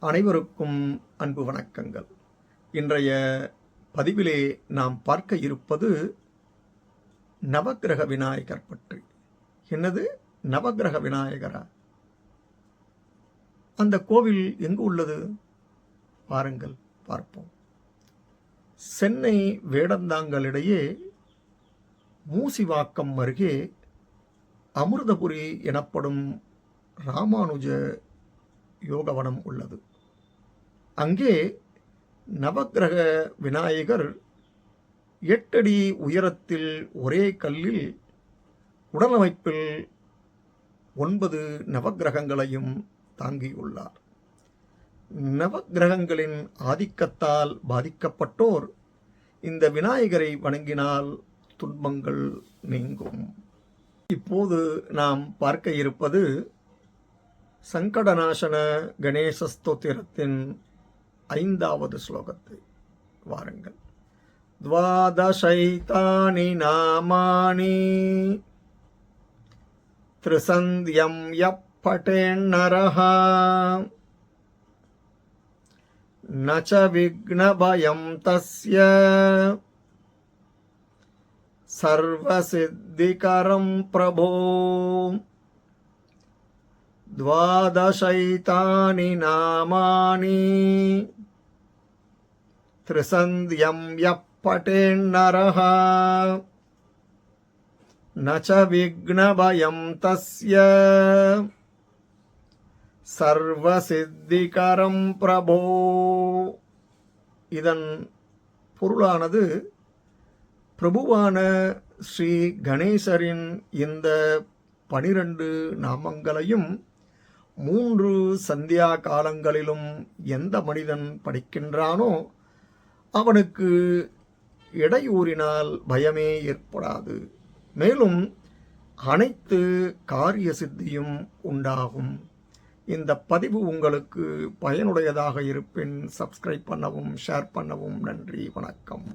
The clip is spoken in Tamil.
அனைவருக்கும் அன்பு வணக்கங்கள். இன்றைய பதிவிலே நாம் பார்க்க இருப்பது நவக்கிரக விநாயகர் பற்றி. என்னது? நவக்கிரக விநாயகரா? அந்த கோவில் எங்கு உள்ளது? பாருங்கள் பார்ப்போம். சென்னை வேடந்தாங்கலிடையே மூசிவாக்கம் அருகே அமிர்தபுரி எனப்படும் ராமானுஜ யோகவனம் உள்ளது. அங்கே நவக்கிரக விநாயகர் எட்டடி உயரத்தில் ஒரே கல்லில் உடலமைப்பில் ஒன்பது நவக்கிரகங்களையும் தாங்கியுள்ளார். நவக்கிரகங்களின் ஆதிக்கத்தால் பாதிக்கப்பட்டோர் இந்த விநாயகரை வணங்கினால் துன்பங்கள் நீங்கும். இப்போது நாம் பார்க்க இருப்பது சங்கடநாசன கணேச ஸ்தோத்திரத்தின் ஐந்தாவது ஸ்லோகத்தை வாருங்கள் द्वादशैतानि नामानि त्रिसन्ध्यं यः पठेन्नरः न च विघ्नभयं तस्य सर्वसिद्धिकरं प्रभो द्वादशैतानि नामानि त्रिसन्ध्यं यः पठेन्नरः न च विघ्नभयं तस्य சர்வசித்திகரம் பிரபோ இதன் பொருளானது பிரபுவான ஸ்ரீ கணேசரின் இந்த பனிரெண்டு நாமங்களையும் மூன்று சந்தியா காலங்களிலும் எந்த மனிதன் படிக்கின்றானோ அவனுக்கு இடையூறினால் பயமே ஏற்படாது. மேலும் அனைத்து காரிய சித்தியும் உண்டாகும். இந்த பதிவு உங்களுக்கு பயனுடையதாக இருப்பின் சப்ஸ்கிரைப் பண்ணவும் ஷேர் பண்ணவும் நன்றி வணக்கம்.